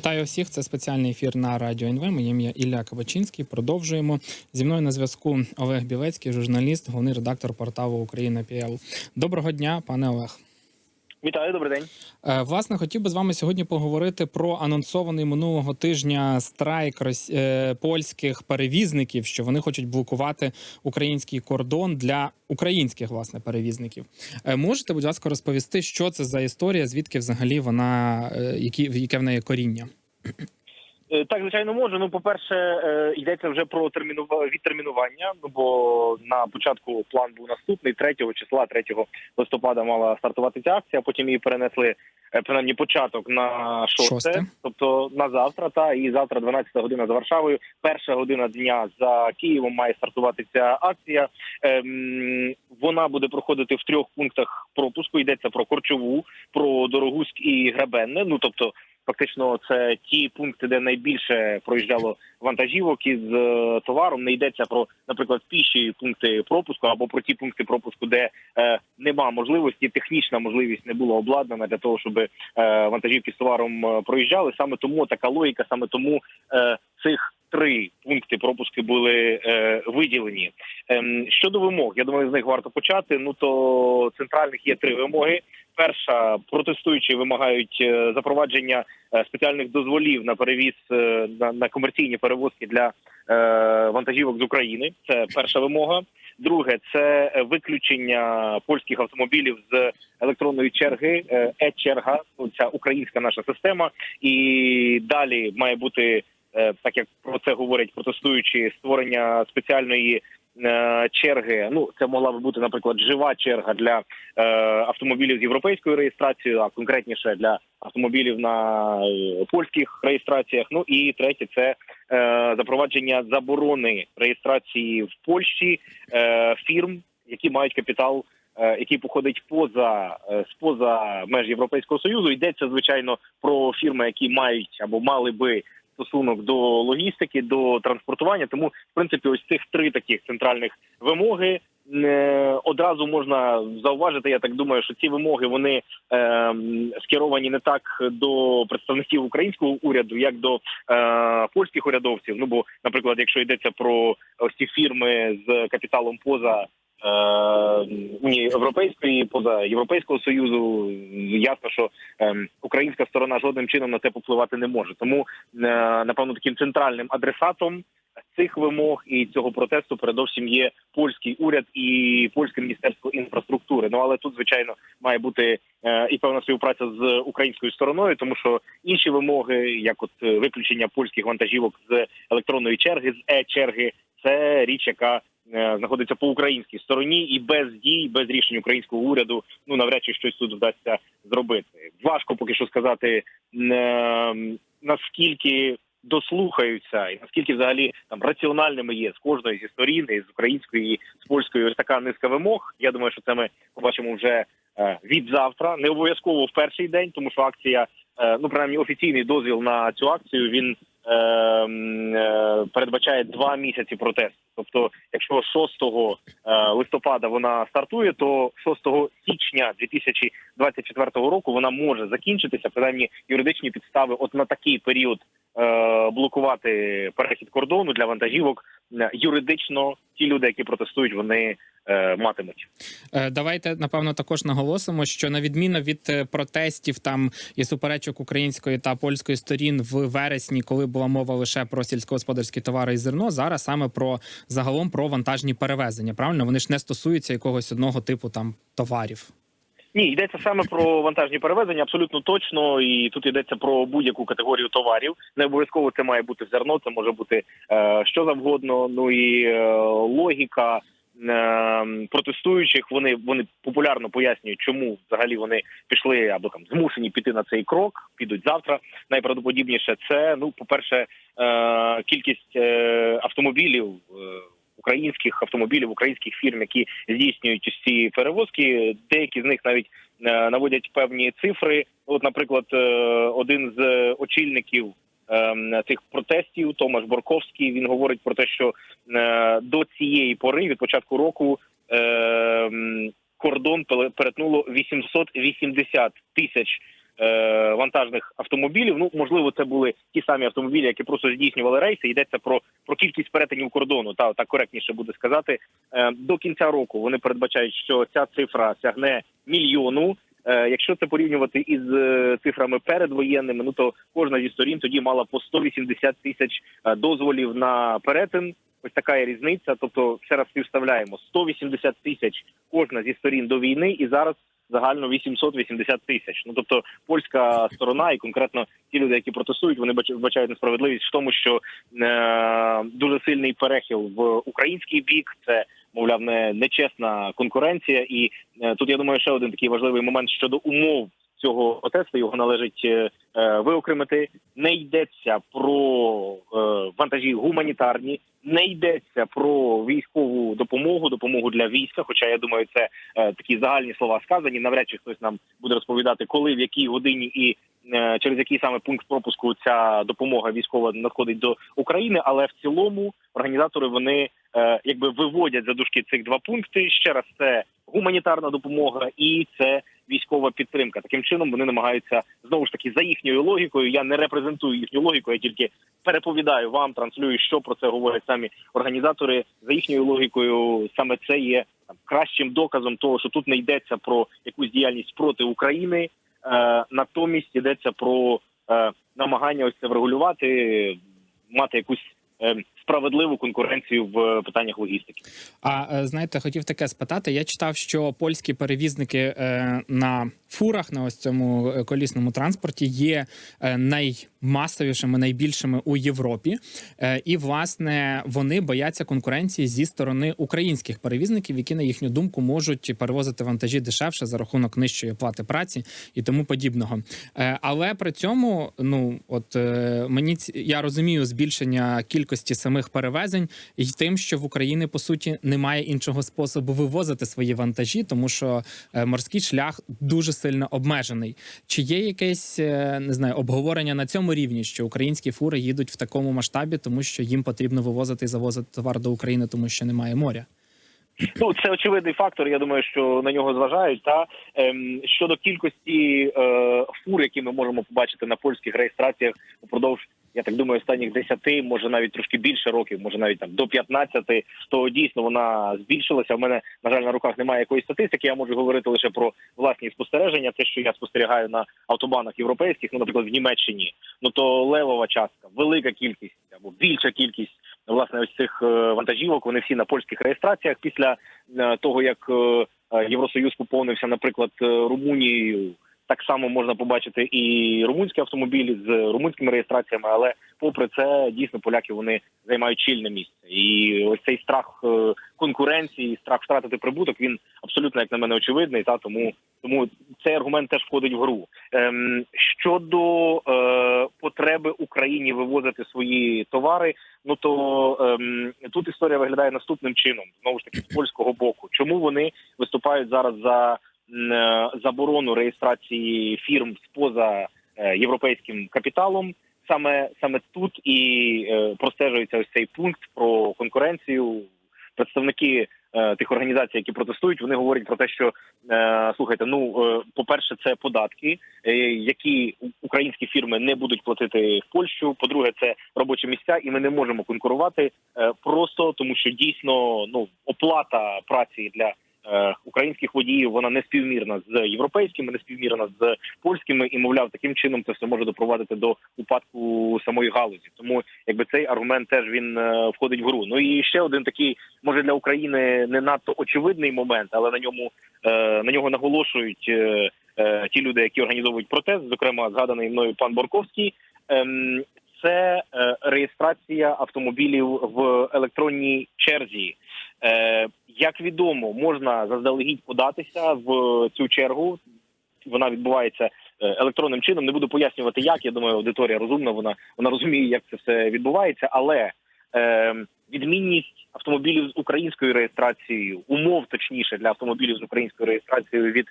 Вітаю всіх. Це спеціальний ефір на радіо НВ. Моє ім'я Ілля Кабачинський. Продовжуємо зі мною на зв'язку Олег Білецький, журналіст, головний редактор порталу Україна ПІЛ. Доброго дня, пане Олег. Вітаю, добрий день. Е, Власне, хотів би з вами сьогодні поговорити про анонсований минулого тижня страйк е, польських перевізників, що вони хочуть блокувати український кордон для українських власне перевізників. Е, Можете, будь ласка, розповісти, що це за історія, звідки взагалі вона які яке в неї коріння? Е, Так, звичайно, можу. Ну, по-перше, е, йдеться вже про термінува... відтермінування. Ну бо на початку план був наступний 3 числа, 3 листопада мала стартувати ця акція. Потім її перенесли е, принаймні початок на 6, Шосте. тобто на завтра. Та і завтра, 12 година за Варшавою. Перша година дня за Києвом має стартувати ця акція. Ем, вона буде проходити в трьох пунктах пропуску. Йдеться про Корчову, про Дорогуськ і Гребенне. Ну тобто. Фактично, це ті пункти, де найбільше проїжджало вантажівок із е, товаром. Не йдеться про, наприклад, піші пункти пропуску або про ті пункти пропуску, де е, нема можливості, технічна можливість не була обладнана для того, щоб е, вантажівки з товаром е, проїжджали. Саме тому така логіка, саме тому е, цих три пункти пропуску були е, виділені. Ем, щодо вимог, я думаю, з них варто почати. Ну то центральних є три вимоги. Перша протестуючі вимагають е, запровадження е, спеціальних дозволів на перевіз е, на, комерційні перевозки для вантажівок з України. Це перша вимога. Друге, це виключення польських автомобілів з електронної черги. Е-черга, ну, ця українська наша система. І далі має бути так, як про це говорять протестуючі, створення спеціальної черги. Ну це могла би бути, наприклад, жива черга для е, автомобілів з європейською реєстрацією, а конкретніше для автомобілів на е, польських реєстраціях. Ну і третє це е, запровадження заборони реєстрації в Польщі е, фірм, які мають капітал. е, Який походить поза е, споза меж Європейського союзу, йдеться звичайно про фірми, які мають або мали би стосунок до логістики, до транспортування. Тому, в принципі, ось цих три таких центральних вимоги е, одразу можна зауважити. Я так думаю, що ці вимоги вони е, скеровані не так до представників українського уряду, як до е, польських урядовців. Ну бо, наприклад, якщо йдеться про ось ці фірми з капіталом поза. Е, Унії Європейської поза Європейського союзу ясно, що ем, українська сторона жодним чином на це попливати не може. Тому е, напевно таким центральним адресатом цих вимог і цього протесту передовсім є польський уряд і польське міністерство інфраструктури. Ну але тут звичайно має бути е, і певна співпраця з українською стороною, тому що інші вимоги, як от е, виключення польських вантажівок з електронної черги, з е-черги, це річ, яка е, знаходиться по українській стороні, і без дій, без рішень українського уряду, ну навряд чи щось тут вдасться зробити. Важко поки що сказати е, наскільки дослухаються, і наскільки взагалі там раціональними є з кожної зі сторін, і з української, з польської ось така низка вимог. Я думаю, що це ми побачимо вже е, від завтра. Не обов'язково в перший день, тому що акція, е, ну принаймні офіційний дозвіл на цю акцію він е, е, передбачає два місяці протесту. Тобто, якщо 6 е, листопада вона стартує, то 6 січня 2024 року вона може закінчитися. Принаймні юридичні підстави, от на такий період е, блокувати перехід кордону для вантажівок. е, Юридично ті люди, які протестують, вони е, матимуть. Е, Давайте напевно також наголосимо, що на відміну від е, протестів там і суперечок української та польської сторін в вересні, коли була мова лише про сільськогосподарські товари і зерно, зараз саме про загалом про вантажні перевезення. Правильно вони ж не стосуються якогось одного типу там товарів. Ні, йдеться саме про вантажні перевезення, абсолютно точно. І тут йдеться про будь-яку категорію товарів. Не обов'язково це має бути зерно, це може бути е, що завгодно. Ну і е, логіка протестуючих. Вони вони популярно пояснюють, чому взагалі вони пішли або там змушені піти на цей крок. Підуть завтра. Найправдоподібніше це ну, по перше, е, кількість е, автомобілів. Е, Українських автомобілів, українських фірм, які здійснюють ці перевозки, деякі з них навіть наводять певні цифри. От, наприклад, один з очільників цих протестів, Томаш Борковський, він говорить про те, що е, до цієї пори, від початку року, е, кордон перетнуло 880 тисяч е, вантажних автомобілів. Ну можливо, це були ті самі автомобілі, які просто здійснювали рейси. Йдеться про, про кількість перетинів кордону. Та так коректніше буде сказати. Е, до кінця року вони передбачають, що ця цифра сягне мільйону. Е, Якщо це порівнювати із е, цифрами передвоєнними, ну то кожна зі сторін тоді мала по 180 тисяч е, дозволів на перетин. Ось така є різниця. Тобто, ще раз співставляємо 180 тисяч кожна зі сторін до війни, і зараз загально 880 тисяч. Ну тобто, польська сторона і конкретно ті люди, які протестують, вони бач- вбачають несправедливість в тому, що е, дуже сильний перехил в український бік. Це мовляв не нечесна конкуренція. І е, тут я думаю, ще один такий важливий момент щодо умов цього протесту. Його належить е, е, виокремити. Не йдеться про е, вантажі гуманітарні, не йдеться про військову допомогу, допомогу для війська. Хоча я думаю, це такі загальні слова сказані. Навряд чи хтось нам буде розповідати, коли в якій годині і через який саме пункт пропуску ця допомога військова надходить до України. Але в цілому організатори вони е, якби виводять за дужки цих два пункти. Ще раз це гуманітарна допомога і це військова підтримка. Таким чином вони намагаються знову ж таки за їхньою логікою. Я не репрезентую їхню логіку, я тільки переповідаю вам, транслюю, що про це говорять самі організатори. За їхньою логікою, саме це є там, кращим доказом того, що тут не йдеться про якусь діяльність проти України, е, натомість йдеться про е, намагання ось це врегулювати, мати якусь е, справедливу конкуренцію в питаннях логістики. А е, знаєте, хотів таке спитати. Я читав, що польські перевізники е, на фурах на ось цьому е, колісному транспорті є е, наймасовішими, найбільшими у Європі. Е, І власне вони бояться конкуренції зі сторони українських перевізників, які на їхню думку можуть перевозити вантажі дешевше за рахунок нижчої оплати праці і тому подібного. Е, Але при цьому, ну от е, мені я розумію збільшення кількості самих перевезень і тим, що в Україні по суті немає іншого способу вивозити свої вантажі, тому що е, морський шлях дуже сильно обмежений. Чи є якесь е, не знаю обговорення на цьому рівні, що українські фури їдуть в такому масштабі, тому що їм потрібно вивозити і завозити товар до України, тому що немає моря? Ну це очевидний фактор. Я думаю, що на нього зважають. Та ем, щодо кількості е, фур, які ми можемо побачити на польських реєстраціях упродовж. Я так думаю, останніх 10, може навіть трошки більше років, може навіть там до 15, то дійсно вона збільшилася. У мене на жаль на руках немає якоїсь статистики. Я можу говорити лише про власні спостереження. Те, що я спостерігаю на автобанах європейських, ну наприклад, в Німеччині, ну то левова частка, велика кількість або більша кількість власне ось цих е, вантажівок. Вони всі на польських реєстраціях. Після е, того як е, Євросоюз поповнився, наприклад, Румунією. Так само можна побачити і румунські автомобілі з румунськими реєстраціями, але попри це дійсно поляки вони займають чільне місце. І ось цей страх е, конкуренції, страх втратити прибуток, він абсолютно як на мене очевидний. Та тому тому цей аргумент теж входить в гру. Ем, щодо е, потреби Україні вивозити свої товари, ну то ем, тут історія виглядає наступним чином, знову ж таки з польського боку. Чому вони виступають зараз за заборону реєстрації фірм з поза е, європейським капіталом? Саме саме тут і е, простежується ось цей пункт про конкуренцію. Представники е, тих організацій, які протестують, вони говорять про те, що е, слухайте, ну е, по-перше, це податки, е, які українські фірми не будуть платити в Польщу. По-друге, це робочі місця, і ми не можемо конкурувати е, просто тому, що дійсно ну оплата праці для. Е, Українських водіїв вона не співмірна з європейськими, не співмірна з польськими, і мовляв, таким чином це все може допровадити до упадку самої галузі. Тому якби цей аргумент теж він е, входить в гру. Ну і ще один такий, може для України не надто очевидний момент, але на ньому е, на нього наголошують ті люди, які організовують протест, зокрема згаданий мною пан Борковський. Ем, це реєстрація автомобілів в електронній черзі. Е, як відомо, можна заздалегідь податися в цю чергу. Вона відбувається е, електронним чином. Не буду пояснювати, як я думаю, аудиторія розумна. Вона вона розуміє, як це все відбувається, але е, відмінність автомобілів з українською реєстрацією, умов точніше для автомобілів з українською реєстрацією від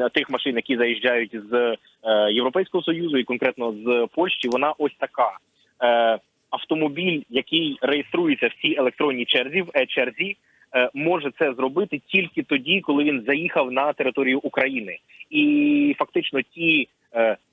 е, тих машин, які заїжджають з е, Європейського союзу і конкретно з Польщі, вона ось така. Е, автомобіль, який реєструється в цій електронній черзі, в е-черзі, е, може це зробити тільки тоді, коли він заїхав на територію України, і фактично ті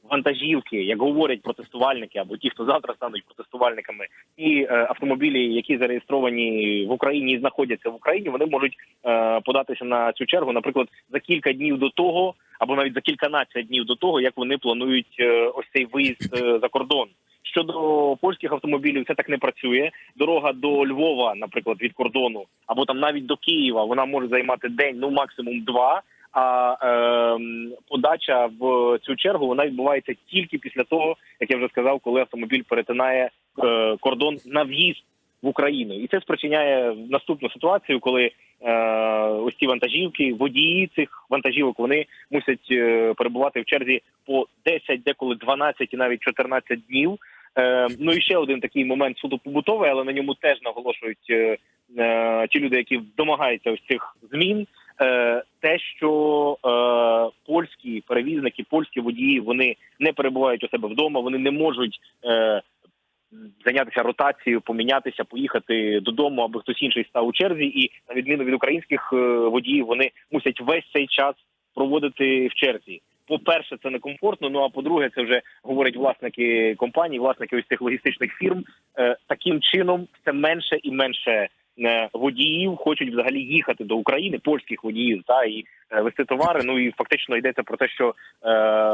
вантажівки, як говорять протестувальники, або ті, хто завтра стануть протестувальниками, і е, автомобілі, які зареєстровані в Україні і знаходяться в Україні, вони можуть е, податися на цю чергу, наприклад, за кілька днів до того, або навіть за кільканадцять днів до того, як вони планують е, ось цей виїзд е, за кордон. Щодо польських автомобілів, це так не працює. Дорога до Львова, наприклад, від кордону, або там навіть до Києва, вона може займати день, ну максимум два. А е, подача в цю чергу вона відбувається тільки після того, як я вже сказав, коли автомобіль перетинає е, кордон на в'їзд в Україну, і це спричиняє наступну ситуацію, коли е, ось ці вантажівки, водії цих вантажівок, вони мусять е, перебувати в черзі по 10, деколи 12 і навіть 14 днів. Е, ну і ще один такий момент суто побутовий, але на ньому теж наголошують е, е, ті люди, які домагаються ось цих змін. Е, те, що е, польські перевізники, польські водії, вони не перебувають у себе вдома, вони не можуть е, зайнятися ротацією, помінятися, поїхати додому, аби хтось інший став у черзі. І на відміну від українських е, водіїв, вони мусять весь цей час проводити в черзі. По-перше, це некомфортно. Ну а по-друге, це вже говорять власники компаній, власники ось цих логістичних фірм. Е, таким чином все менше і менше водіїв хочуть взагалі їхати до України, польських водіїв, та і е, вести товари. Ну і фактично йдеться про те, що е,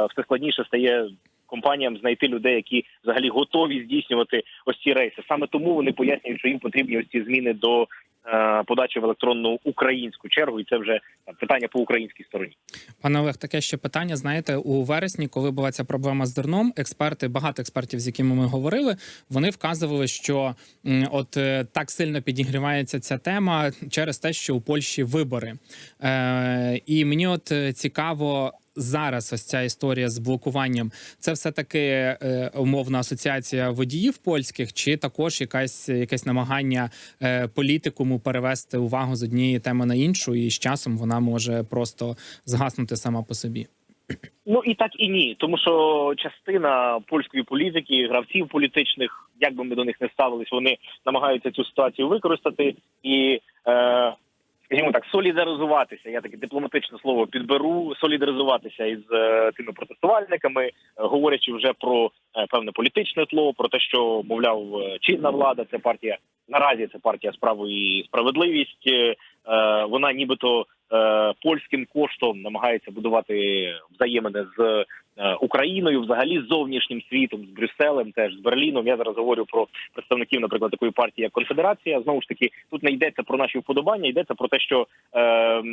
все складніше стає компаніям знайти людей, які взагалі готові здійснювати ось ці рейси. Саме тому вони пояснюють, що їм потрібні ось ці зміни до е, подачі в електронну українську чергу, і це вже питання по українській стороні. Пане Олег, таке ще питання. Знаєте, у вересні, коли була ця проблема з зерном, експерти, багато експертів, з якими ми говорили, вони вказували, що от е, так сильно підігрівається ця тема через те, що у Польщі вибори. Е, і мені от е, цікаво. Зараз ось ця історія з блокуванням це все таки е, умовна асоціація водіїв польських, чи також якась якесь намагання е, політикуму перевести увагу з однієї теми на іншу, і з часом вона може просто згаснути сама по собі. Ну і так і ні, тому що частина польської політики, гравців політичних, як би ми до них не ставились, вони намагаються цю ситуацію використати і. Е, Скажімо так, солідаризуватися. Я таке дипломатичне слово підберу. Солідаризуватися із е, тими протестувальниками, е, говорячи вже про е, певне політичне тло, про те, що мовляв, чинна влада, це партія наразі. Це партія справу і справедливість. Вона нібито польським коштом намагається будувати взаємини з Україною, взагалі з зовнішнім світом, з Брюсселем, теж з Берліном. Я зараз говорю про представників, наприклад, такої партії, як Конфедерація. Знову ж таки, тут не йдеться про наші вподобання, йдеться про те, що е,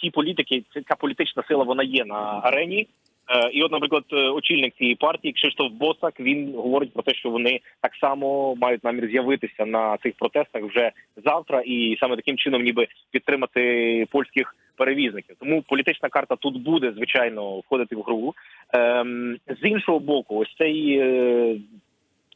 ці політики, ця політична сила, вона є на арені. Е, І, от, наприклад, е, очільник цієї партії Кшиштоф Босак він говорить про те, що вони так само мають намір з'явитися на цих протестах вже завтра, і саме таким чином, ніби підтримати польських перевізників. Тому політична карта тут буде звичайно входити в гру. Ем, з іншого боку, ось цей. е,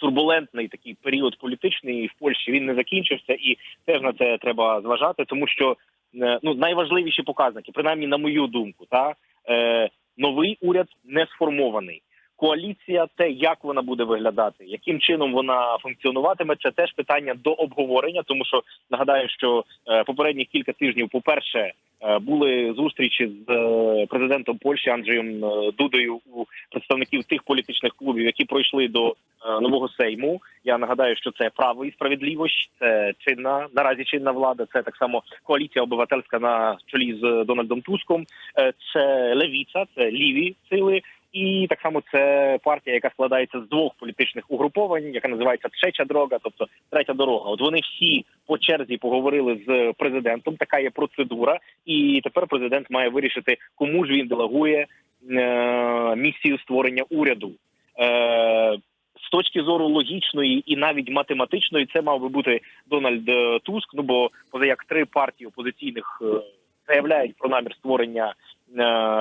Турбулентний такий період політичний в Польщі він не закінчився, і теж на це треба зважати, тому що е, ну найважливіші показники, принаймні на мою думку, та е, новий уряд не сформований. Коаліція, те, як вона буде виглядати, яким чином вона функціонуватиме, це теж питання до обговорення, тому що нагадаю, що е, попередні кілька тижнів, по-перше, е, були зустрічі з е, президентом Польщі Анджеєм е, Дудою у представників тих політичних клубів, які пройшли до е, нового сейму. Я нагадаю, що це право і справедливість, це чинна наразі чинна влада. Це так само коаліція обивательська на чолі з Дональдом Туском. Е, Це левіця, це ліві сили. І так само це партія, яка складається з двох політичних угруповань, яка називається Третя дорога, тобто третя дорога. От вони всі по черзі поговорили з президентом. Така є процедура, і тепер президент має вирішити, кому ж він делегує е, місію створення уряду. Е, з точки зору логічної і навіть математичної, це мав би бути Дональд е, Туск. Ну бо поза як три партії опозиційних е, заявляють про намір створення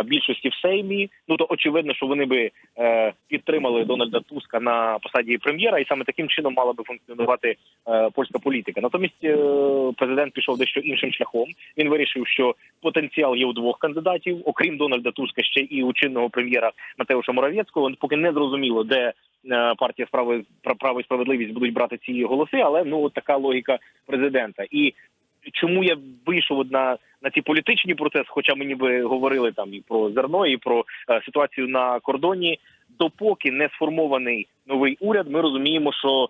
більшості в Сеймі. Ну то очевидно, що вони би е, підтримали Дональда Туска на посаді прем'єра, і саме таким чином мала би функціонувати е, польська політика. Натомість е, президент пішов дещо іншим шляхом. Він вирішив, що потенціал є у двох кандидатів, окрім Дональда Туска, ще і у чинного прем'єра Матеуша Моравєцького. Поки не зрозуміло, де е, партія справи право і справедливість будуть брати ці голоси, але ну от така логіка президента і. Чому я вийшов на, на ці політичні процеси, хоча мені би говорили там і про зерно, і про е, ситуацію на кордоні. Допоки не сформований новий уряд, ми розуміємо, що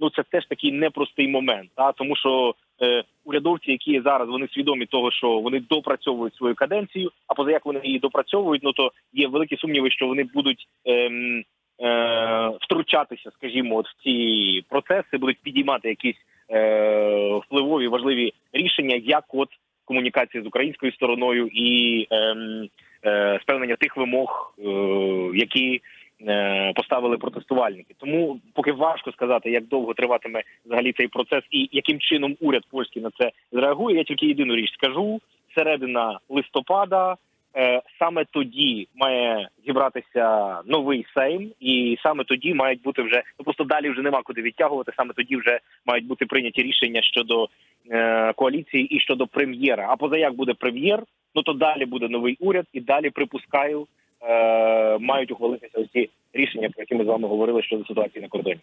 ну це теж такий непростий момент. Та тому, що е, урядовці, які зараз, вони свідомі того, що вони допрацьовують свою каденцію. А поза як вони її допрацьовують, ну то є великі сумніви, що вони будуть ем, е, втручатися, скажімо, от в ці процеси, будуть підіймати якісь е, впливові важливі рішення, як от комунікація з українською стороною і ем, е, спевнення тих вимог, е, які е, поставили протестувальники. Тому поки важко сказати, як довго триватиме взагалі цей процес і яким чином уряд польський на це зреагує. Я тільки єдину річ скажу: середина листопада. Е, Саме тоді має зібратися новий сейм, і саме тоді мають бути вже ну просто далі вже нема куди відтягувати. Саме тоді вже мають бути прийняті рішення щодо е, коаліції і щодо прем'єра. А поза як буде прем'єр, ну то далі буде новий уряд, і далі припускаю, мають ухвалитися ці рішення, про які ми з вами говорили щодо ситуації на кордоні.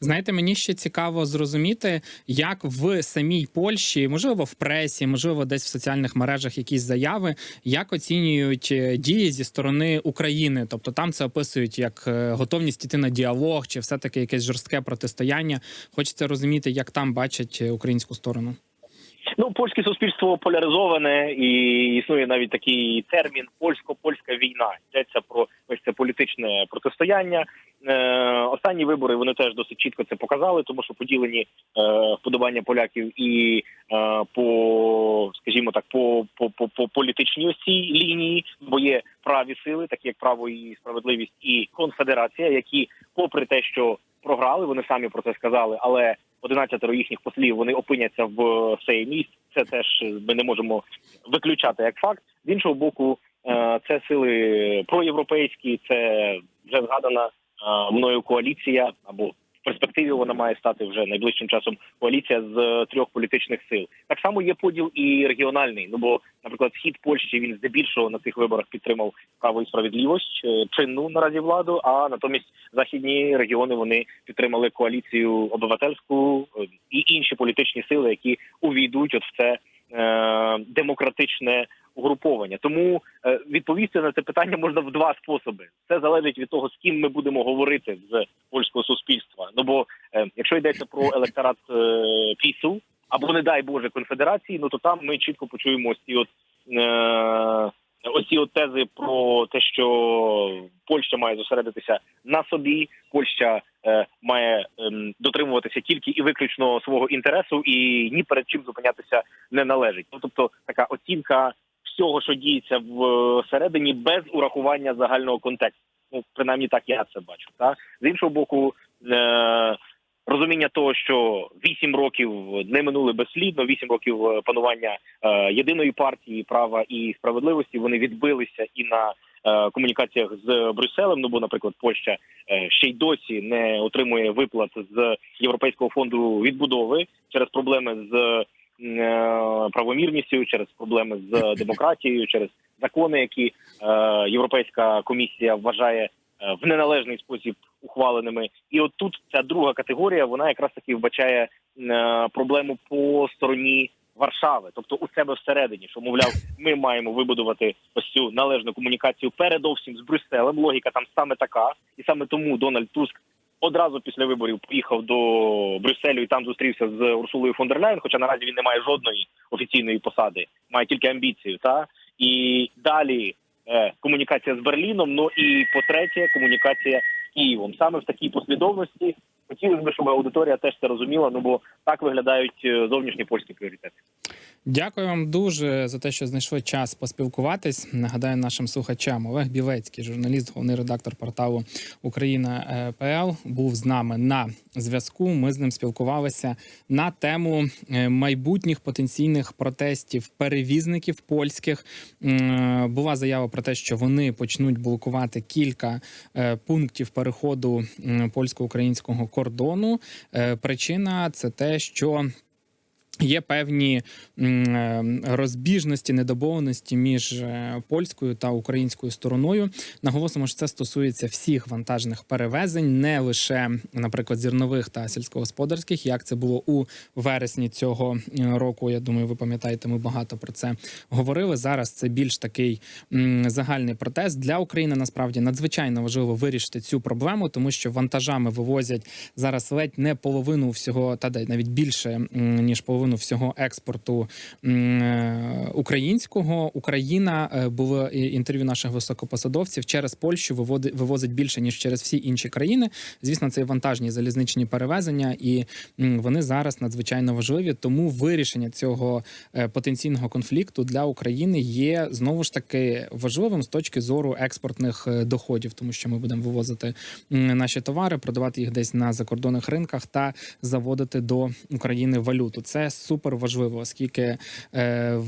Знаєте, мені ще цікаво зрозуміти, як в самій Польщі, можливо, в пресі, можливо, десь в соціальних мережах якісь заяви, як оцінюють е, дії зі сторони України. Тобто там це описують як е, готовність іти на діалог, чи все таки якесь жорстке протистояння. Хочеться розуміти, як там бачать е, українську сторону. Ну, польське суспільство поляризоване, і існує навіть такий термін польсько-польська війна. Йдеться про ось це політичне протистояння. Е, останні вибори вони теж досить чітко це показали, тому що поділені е, вподобання поляків і е, по, скажімо так, по, по, по, по політичній ось лінії, бо є праві сили, такі як право і справедливість і конфедерація, які, попри те, що програли, вони самі про це сказали, але 11 їхніх послів вони опиняться в Сеймі. Це теж ми не можемо виключати як факт. З іншого боку, е, це сили проєвропейські, це вже згадана е, мною коаліція або перспективі вона має стати вже найближчим часом коаліція з трьох політичних сил. Так само є поділ і регіональний. Ну бо, наприклад, схід Польщі він здебільшого на цих виборах підтримав право і справедливість е, чинну наразі владу. А натомість західні регіони вони підтримали коаліцію обивательську е, і інші політичні сили, які увійдуть от в це е, демократичне угруповання. Тому е, відповісти на це питання можна в два способи. Це залежить від того, з ким ми будемо говорити з польського суспільства. Ну бо е, якщо йдеться про електорат е, пісу або не дай Боже конфедерації, ну то там ми чітко почуємо ось ці от. Е, Ось от тези про те, що Польща має зосередитися на собі, Польща е, має ем, дотримуватися тільки і виключно свого інтересу, і ні перед чим зупинятися не належить. Ну тобто така оцінка всього, що діється всередині, без урахування загального контексту. Ну принаймні так я це бачу. Та з іншого боку, е, розуміння того, що вісім років не минули безслідно, вісім років е, панування е, єдиної партії права і справедливості. Вони відбилися і на е, комунікаціях з Брюсселем. Ну бо, наприклад, Польща е, ще й досі не отримує виплат з Європейського фонду відбудови через проблеми з е, правомірністю, через проблеми з демократією, через закони, які е, Європейська комісія вважає е, в неналежний спосіб ухваленими. І от тут ця друга категорія, вона якраз таки вбачає е, проблему по стороні Варшави, тобто у себе всередині, що мовляв, ми маємо вибудувати ось цю належну комунікацію передовсім з Брюсселем. Логіка там саме така, і саме тому Дональд Туск. Одразу після виборів поїхав до Брюсселю і там зустрівся з Урсулою фон дер Ляйн, хоча наразі він не має жодної офіційної посади, має тільки амбіцію. Та і далі е, комунікація з Берліном. Ну і по-третє, комунікація з Києвом. Саме в такій послідовності хотілося б, щоб аудиторія теж це розуміла. Ну бо так виглядають е, зовнішні польські пріоритети. Дякую вам дуже за те, що знайшли час поспілкуватись. Нагадаю нашим слухачам Олег Білецький, журналіст, головний редактор порталу Україна е, ПЛ, був з нами на зв'язку. Ми з ним спілкувалися на тему е, майбутніх потенційних протестів перевізників польських. Була заява про те, що вони почнуть блокувати кілька пунктів переходу польсько-українського кордону. Е, Причина це те, що Є певні е, розбіжності, недобованості між е, польською та українською стороною. Наголосимо, що це стосується всіх вантажних перевезень, не лише, наприклад, зернових та сільськогосподарських, як це було у вересні цього року. Я думаю, ви пам'ятаєте, ми багато про це говорили. Зараз це більш такий загальний протест для України. Насправді надзвичайно важливо вирішити цю проблему, тому що вантажами вивозять зараз ледь не половину всього, та навіть більше ніж половину всього експорту е, українського. Україна е, було інтерв'ю наших високопосадовців через Польщу вивозить більше ніж через всі інші країни. Звісно, це вантажні залізничні перевезення, і вони зараз надзвичайно важливі. Тому вирішення цього е, потенційного конфлікту для України є знову ж таки важливим з точки зору експортних доходів, тому що ми будемо вивозити наші товари, продавати їх десь на закордонних ринках та заводити до України валюту. Це супер важливо, оскільки е, е,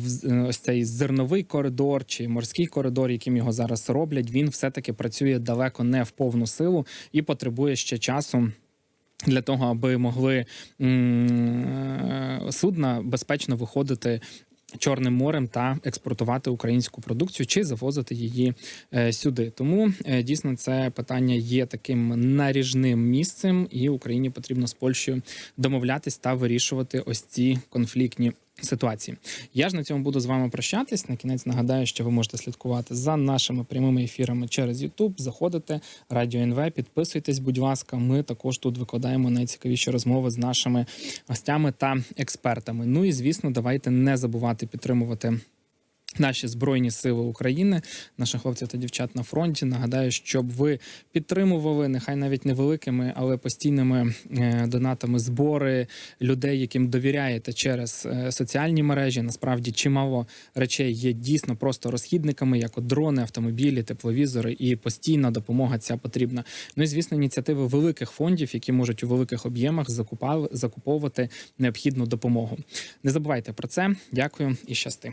ось цей зерновий коридор чи морський коридор, яким його зараз роблять, він все таки працює далеко не в повну силу і потребує ще часу. Для того аби могли е, судна безпечно виходити Чорним морем та експортувати українську продукцію чи завозити її е, сюди. Тому е, дійсно це питання є таким наріжним місцем, і Україні потрібно з Польщею домовлятись та вирішувати ось ці конфліктні. Ситуації я ж на цьому буду з вами прощатись. На кінець нагадаю, що ви можете слідкувати за нашими прямими ефірами через YouTube. Заходите Радіо НВ, підписуйтесь, будь ласка. Ми також тут викладаємо найцікавіші розмови з нашими гостями та експертами. Ну і звісно, давайте не забувати підтримувати. Наші збройні сили України, наші хлопці та дівчат на фронті. Нагадаю, щоб ви підтримували нехай навіть невеликими, але постійними е, донатами збори людей, яким довіряєте через е, соціальні мережі. Насправді чимало речей є дійсно просто розхідниками, як от дрони, автомобілі, тепловізори, і постійна допомога ця потрібна. Ну і звісно, ініціативи великих фондів, які можуть у великих об'ємах закуповувати необхідну допомогу. Не забувайте про це. Дякую і щасти.